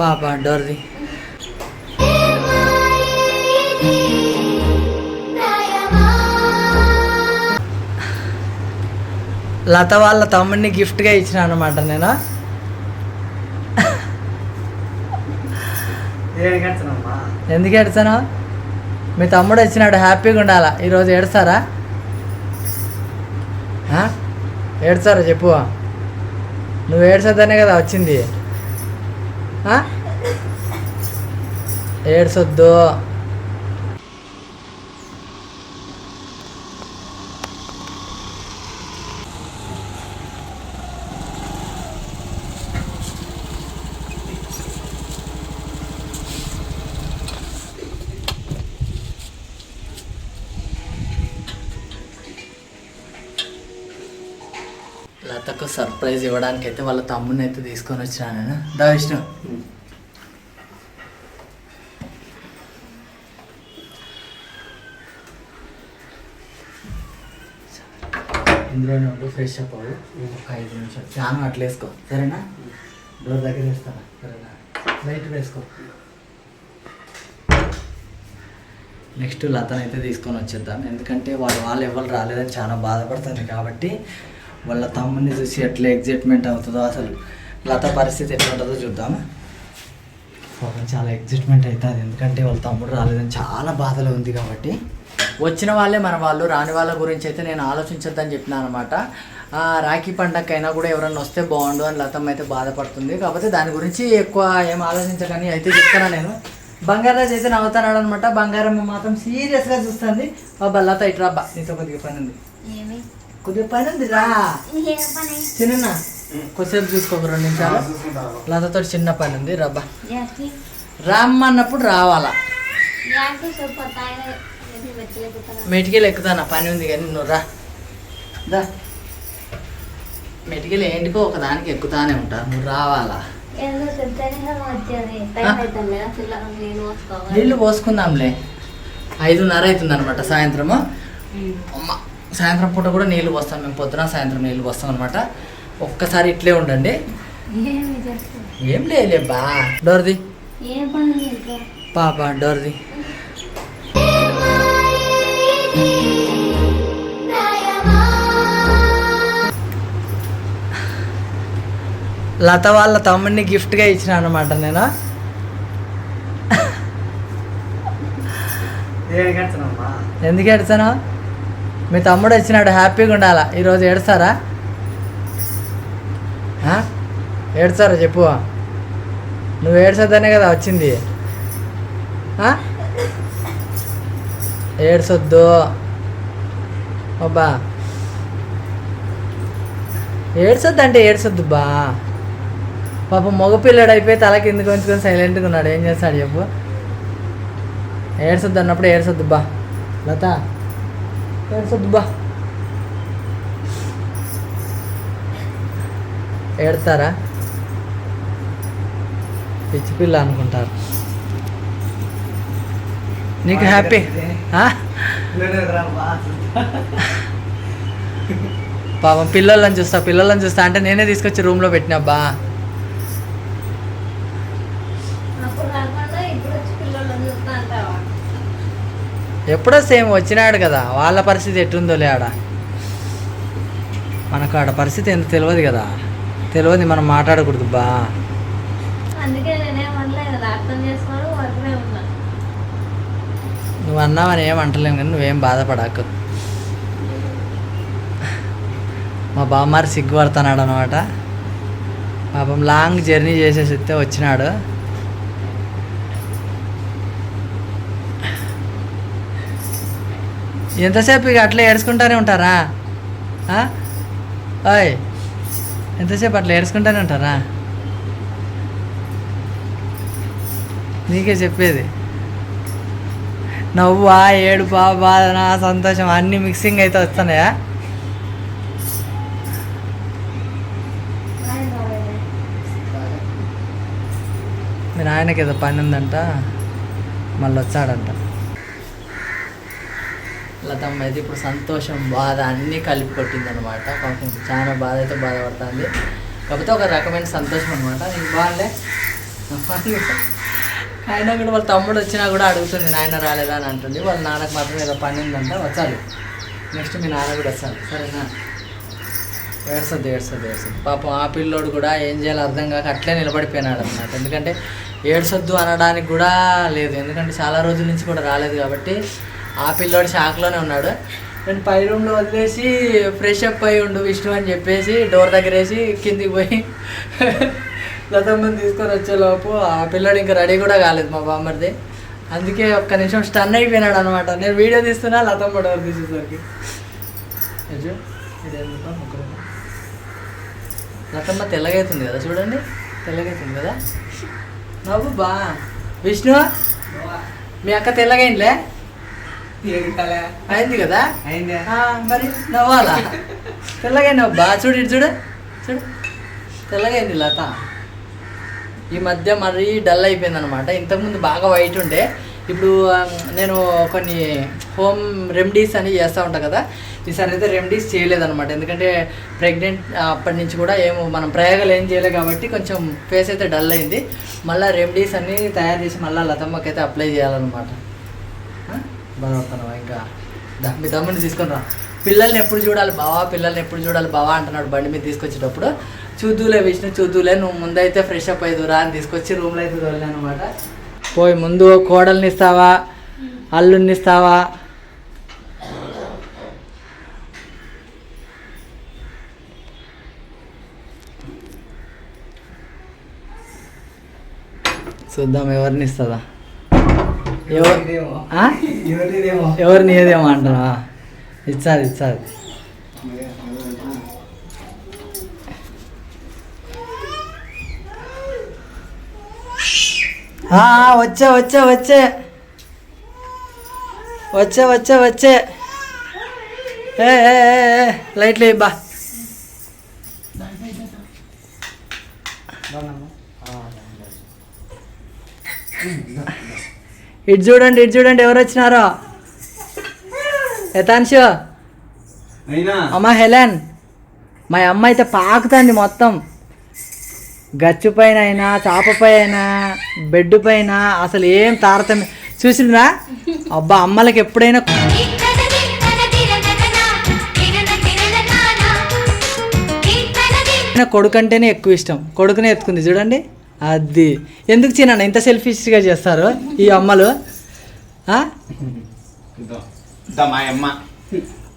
పాప డోర్ది లత వాళ్ళ తమ్ముడిని గిఫ్ట్గా ఇచ్చిన అనమాట నేను? ఎందుకు ఏడుస్తాను? మీ తమ్ముడు వచ్చినాడు హ్యాపీగా ఉండాలా? ఈరోజు ఏడుస్తారా? ఏడుస్తారా చెప్పు. నువ్వు ఏడ్చొద్దనే కదా వచ్చింది. ఆ? ఏడ్చొద్దు లతకు సర్ప్రైజ్ ఇవ్వడానికి అయితే వాళ్ళ తమ్ముడిని అయితే తీసుకొని వచ్చినా నేను. దా విష్ణు. ఇందులో నువ్వు ఫ్రెష్ అప్ అవ్వు. ఒక ఐదు నిమిషాలు. ఫ్యాన్ అట్లా వేసుకో. సరేనా? డోర్ దగ్గర వేస్తాను? సరేనా. లైట్ వేసుకో. నెక్స్ట్ లతను అయితే తీసుకొని వచ్చేద్దాం. ఎందుకంటే వాళ్ళు వాళ్ళు ఎవరు రాలేదని చాలా బాధపడుతుంది కాబట్టి వాళ్ళ తమ్ముడిని చూసి ఎట్లా ఎగ్జైట్మెంట్ అవుతుందో అసలు లత పరిస్థితి ఎట్లా ఉంటుందో చూద్దాం పాపం చాలా ఎగ్జైట్మెంట్ అవుతుంది. ఎందుకంటే వాళ్ళ తమ్ముడు రాలేదని చాలా బాధలో ఉంది కాబట్టి. వచ్చిన వాళ్ళే మన వాళ్ళు రాని వాళ్ళ గురించి అయితే నేను ఆలోచించొద్దని చెప్పినాను అనమాట. రాఖీ పండగకి అయినా కూడా ఎవరన్నా వస్తే బాగుండు అని లతమ్మ అయితే బాధపడుతుంది. కాకపోతే దాని గురించి ఎక్కువ ఏం ఆలోచించకని అయితే చెప్తాను నేను. బంగారాజు అయితే నవ్వుతున్నాడు అనమాట. బంగారం మాత్రం సీరియస్గా చూస్తుంది. బాబా లత ఇటు రాబ్బా నీతో కొద్దిగా పని ఉంది ఏమి? కొద్దిగా పని ఉంది రా ఏం పని చిన్న కొద్దిసేపు చూసుకోక రెండు నిమిషాలు లతతో చిన్న పని ఉంది రబ్బా. రమ్మన్నప్పుడు రావాలా? మెటికలు ఎక్కుతానా? పని ఉంది కానీ నువ్వు రా. దా. మెటికలు ఏంటికో ఒక దానికి ఎక్కుతానే ఉంటారు నువ్వు రావాలా? నీళ్ళు పోసుకుందాంలే. ఐదున్నర అవుతుంది అనమాట సాయంత్రము అమ్మ సాయంత్రం పూట కూడా నీళ్ళు పోస్తాం. మేము పొద్దున సాయంత్రం నీళ్ళు పోస్తాం అనమాట ఒక్కసారి ఇట్లే ఉండండి. ఏం లేలే బా. డోర్ది. పాప డోర్ది. లత వాళ్ళ తమ్ముడిని గిఫ్ట్గా ఇచ్చిన అనమాట నేను. ఎందుకు ఏడుస్తాను మీ తమ్ముడు వచ్చినాడు హ్యాపీగా ఉండాలా? ఈరోజు ఏడుస్తారా? ఏడుస్తారా చెప్పు. నువ్వు ఏడ్చొద్దనే కదా వచ్చింది. ఏడ్చొద్దు. అబ్బా. ఏడ్చొద్దు అంటే ఏడ్చొద్దు బా. పాపం మగపిల్లడు అయిపోయి తల కిందకి ఉంచుకొని సైలెంట్గా ఉన్నాడు? ఏం చేస్తాడు చెప్పు. ఏడ్చొద్దు అన్నప్పుడు ఏడ్చొద్దు బా. లత. ఏడ్చొద్దు బా ఏడతారా? పిచ్చి పిల్ల అనుకుంటారు. నీకు హ్యాపీ? పాపం పిల్లలని చూస్తా పిల్లలని చూస్తా అంటే నేనే తీసుకొచ్చి రూమ్లో పెట్టినబ్బా అప్పుడు కాకుండా ఇప్పుడు వచ్చి పిల్లలు చూస్తా అంటావా ఎప్పుడో సేమ్ వచ్చినాడు కదా వాళ్ళ పరిస్థితి ఎట్టుందో లే ఆడ. మనకు ఆడ పరిస్థితి ఎంత తెలియదు కదా తెలియదు మనం మాట్లాడకూడదు బా. నువ్వు అన్నావని ఏం అంటలేము కానీ నువ్వేం బాధపడకు. మా బామ్మారి సిగ్గుపడుతున్నాడు అనమాట పాపం లాంగ్ జర్నీ చేసేసి వచ్చినాడు. ఎంతసేపు ఇక అట్లా ఏడుచుకుంటానే ఉంటారా? ఓయ్ ఎంతసేపు అట్లా ఏడ్చుకుంటానే ఉంటారా? నీకే చెప్పేది. నవ్వా ఏడుపా బాధన సంతోషం అన్నీ మిక్సింగ్ అయితే వస్తున్నాయా? మీరు మీ నాయనకి ఏదో పని ఉందంట మళ్ళీ వచ్చాడంట లతమ్మ అయితే ఇప్పుడు సంతోషం బాధ అన్నీ కలిపి కొట్టింది అనమాట పాపం చాలా బాధ అయితే బాధపడుతుంది. కాకపోతే ఒక రకమైన సంతోషం అనమాట నీకు బాగాలే ఆయన కూడా వాళ్ళ తమ్ముడు వచ్చినా కూడా అడుగుతుంది నాయన రాలేదా? అని అంటుంది. వాళ్ళ నాన్నకు మాత్రం ఏదో పని ఉందంట వచ్చాలి నెక్స్ట్ మీ నాన్న కూడా వస్తాడు సరేనా? ఏడ్సద్దు ఏడ్సద్దు ఏడ్సద్దు పాపం ఆ పిల్లోడు కూడా ఏం చేయాలో అర్థం కాక అట్లే నిలబడిపోయినాడు అనమాట ఎందుకంటే ఏడ్సొద్దు అనడానికి కూడా లేదు. ఎందుకంటే చాలా రోజుల నుంచి కూడా రాలేదు కాబట్టి ఆ పిల్లోడు షాక్లోనే ఉన్నాడు. నేను పై రూమ్లో వదిలేసి ఫ్రెష్ అప్ అయి ఉండు విష్ణు అని చెప్పేసి డోర్ దగ్గర వేసి కిందికి పోయి లతమ్మని తీసుకొని వచ్చేలోపు ఆ పిల్లోడు ఇంకా రెడీ కూడా కాలేదు మా బామ్మర్ది. అందుకే ఒక్క నిమిషం స్టన్ అయిపోయినాడు అనమాట నేను వీడియో తీస్తున్నా లతమ్మ డోర్ తీసేసరికి. లతమ్మ తెల్లగైతుంది కదా చూడండి. తెల్లగైతుంది కదా? నవ్వు బా. విష్ణు? మీ అక్క తెల్లగైందిలే? అయింది కదా? మరి నవ్వాలా? తెల్లగైంది బా చూడు ఇటు చూడు. చూడు. తెల్లగైంది లత. ఈ మధ్య మరీ డల్ అయిపోయింది అనమాట ఇంతకుముందు బాగా వైట్ ఉండే. ఇప్పుడు నేను కొన్ని హోమ్ రెమెడీస్ అని చేస్తూ ఉంటాను కదా. ఈసారి అయితే రెమెడీస్ చేయలేదన్నమాట. ఎందుకంటే ప్రెగ్నెంట్ అప్పటి నుంచి కూడా ఏమో మనం ప్రయోగాలు ఏం చేయలేదు కాబట్టి కొంచెం ఫేస్ అయితే డల్ అయింది. మళ్ళీ రెమెడీస్ అన్నీ తయారు చేసి మళ్ళీ లతమ్మకి అయితే అప్లై చేయాలన్నమాట. బాగుపడుతున్నావా ఇంకా మీ తమ్ముడిని తీసుకొని రా. పిల్లల్ని ఎప్పుడు చూడాలి బావా? పిల్లల్ని ఎప్పుడు చూడాలి బావా అంటున్నాడు బండి మీద తీసుకొచ్చేటప్పుడు. చూద్దులే విష్ణు చూద్దులే నువ్వు ముందైతే ఫ్రెష్ అప్ అయిదురా అని తీసుకొచ్చి రూమ్లో అయితే తోలినా అనమాట పోయి ముందు కోడల్ని ఇస్తావా? అల్లుని ఇస్తావా? చూద్దాం ఎవరిని ఇస్తుందా ఎవరు? ఏదేమో అంటారా ఇచ్చారు ఇచ్చారు ఆ, వచ్చే వచ్చే వచ్చే. వచ్చే వచ్చే వచ్చే. ఏ లైట్లు బా. ఇటు చూడండి ఇటు చూడండి ఎవరు వచ్చినారో అయినా అమ్మ హెలెన్ మా అమ్మ అయితే పాకుతుంది మొత్తం గచ్చు పైన అయినా చాపపై అయినా బెడ్ పైన అసలు ఏం తారతమ్యం చూసిండ్రా అబ్బా అమ్మలకి ఎప్పుడైనా కొడుకంటేనే ఎక్కువ ఇష్టం కొడుకునే ఎత్తుకుంది చూడండి అది. ఎందుకు చిన్న ఇంత సెల్ఫిష్గా చేస్తారు ఈ అమ్మలు?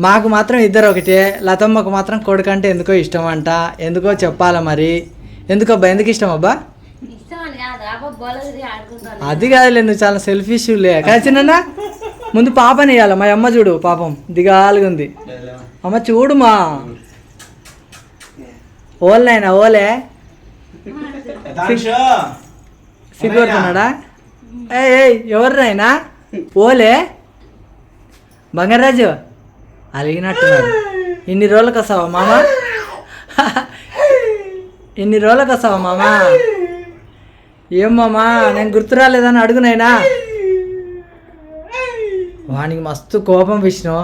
మాకు మాత్రం ఇద్దరు ఒకటే. లతమ్మకు మాత్రం కొడుకంటే ఎందుకో ఇష్టం అంట. ఎందుకో చెప్పాలా మరి? ఎందుకో అబ్బా? ఎందుకు ఇష్టం అబ్బా? అది కాదులే నువ్వు చాలా సెల్ఫిష్లే కదా చిన్న ముందు పాపని ఇవ్వాలి మా అమ్మ చూడు పాపం. దిగాలుగా ఉంది అమ్మ చూడు మా. ఓలేనా ఓలే. యథాంశ సిగ్గుపడుతున్నాడా ఏ ఏయ్ ఎవర్రైనా? ఓలే? బంగారాజు అలిగినట్టున్నాడు. ఇన్ని రోజులకు వస్తావా మామ? ఇన్ని రోజులకు వస్తావా మామ? ఏం మామా? నేను గుర్తు రాలేదని అడుగునైనా వానికి మస్తు కోపం విష్ణు.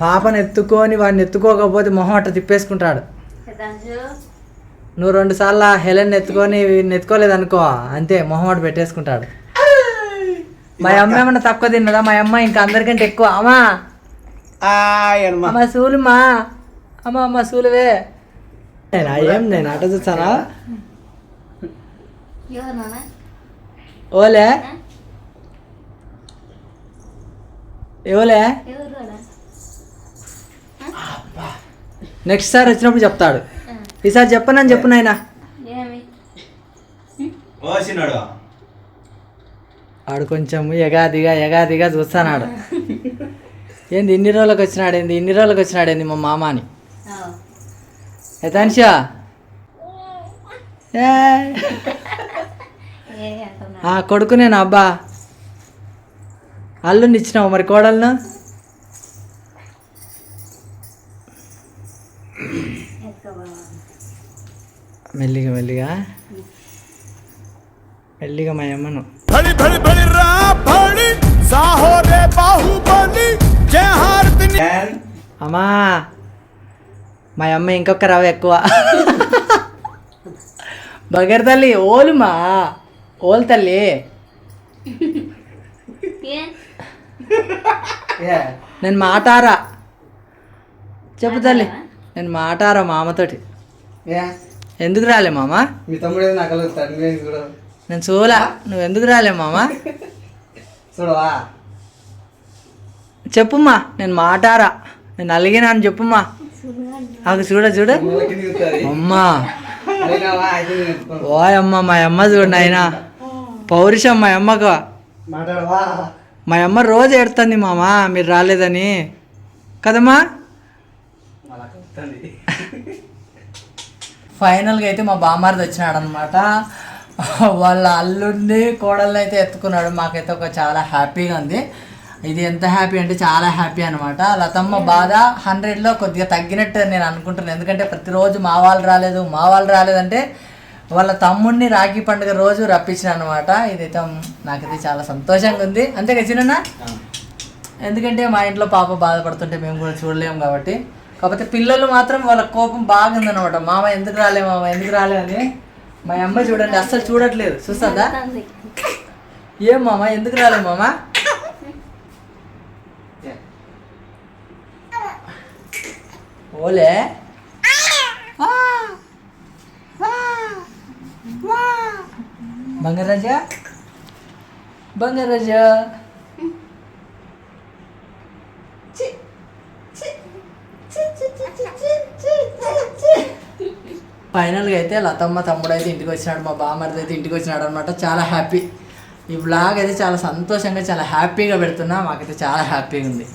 పాపను ఎత్తుకొని వాడిని ఎత్తుకోకపోతే మొహం అట్ట తిప్పేసుకుంటాడు. నువ్వు రెండు సార్లు హెలెన్ ఎత్తుకొని వీడిని ఎత్తుకోలేదు అనుకో అంతే మొహం అటు పెట్టేసుకుంటాడు. మా అమ్మ ఏమన్నా తక్కువ తిన్నదా? మా అమ్మ ఇంకా అందరికంటే ఎక్కువ. అమ్మా! అమ్మ. సూలుమా అమ్మ అమ్మ సూలువే. నేను ఏం నేను అట చూస్తానా? ఓలే? ఎవలే నెక్స్ట్ సారి వచ్చినప్పుడు చెప్తాడు. ఈసారి చెప్పనని చెప్పు నాయనా. ఏమి? ఓసినాడు ఆడు కొంచెం ఎగాదిగా ఎగాదిగా చూస్తానాడు. ఏంది ఇన్ని రోజులకు వచ్చినాడు ఏంది ఇన్ని రోజులకు వచ్చినాడు ఏంది మా మామ అని ఆ కొడుకునేనా అబ్బా. అల్లుని ఇచ్చినావు మరి కోడలను? మెల్లిగా మెల్లిగా. మెల్లిగా మా అమ్మను రా సాహో రే బాహుబలి. అమ్మా మా అమ్మ ఇంకొక రవ ఎక్కువ. బగర్ తల్లి ఓలుమా? ఓల్ తల్లి. నేను మాటారా? చెప్పు తల్లి. నేను మాటారా మామతోటి? ఎందుకు రాలే మామ? మీ తమ్ముడు నాకు చూడ. నేను చూలా నువ్వు ఎందుకు రాలే మామ? చూడవా? చెప్పుమ్మా నేను మాటారా? నేను అలిగినా అని చెప్పుమ్మా. నాకు చూడ చూడ. అమ్మా. ఓ అమ్మ. మా అమ్మ చూడండి ఆయన పౌరుషం మా అమ్మకు. మా అమ్మ రోజు ఏడుతుంది మామ మీరు రాలేదని. కదమ్మా? ఫైనల్గా అయితే మా బామ్మారిది వచ్చినాడు అనమాట వాళ్ళ అల్లుడిని కోడల్ని అయితే ఎత్తుకున్నాడు. మాకైతే ఒక చాలా హ్యాపీగా ఉంది. ఇది ఎంత హ్యాపీ అంటే చాలా హ్యాపీ అనమాట లతమ్మ బాధ హండ్రెడ్లో కొద్దిగా తగ్గినట్టు నేను అనుకుంటున్నాను. ఎందుకంటే ప్రతిరోజు మా వాళ్ళు రాలేదు మా వాళ్ళు రాలేదంటే వాళ్ళ తమ్ముడిని రాఖీ పండుగ రోజు రప్పించిన అనమాట ఇదైతే నాకైతే చాలా సంతోషంగా ఉంది. అంతే కదా చిన్న ఎందుకంటే మా ఇంట్లో పాప బాధపడుతుంటే మేము కూడా చూడలేము కాబట్టి. కాకపోతే పిల్లలు మాత్రం వాళ్ళ కోపం బాగుందన్నమాట. మామ ఎందుకు రాలే మామ ఎందుకు రాలే అని మా అమ్మ చూడండి అస్సలు చూడట్లేదు. చూస్తుందా. ఏం మామ ఎందుకు రాలే మామ? ఓలే. బంగారాజా బంగారాజా ఫైనల్గా అయితే లతమ్మ తమ్ముడు అయితే ఇంటికి వచ్చినాడు మా బామ్మర్ది అయితే ఇంటికి వచ్చినాడు అనమాట చాలా హ్యాపీ ఈ బ్లాగ్ అయితే చాలా సంతోషంగా చాలా హ్యాపీగా పెడుతున్నా. మాకైతే చాలా హ్యాపీగా ఉంది.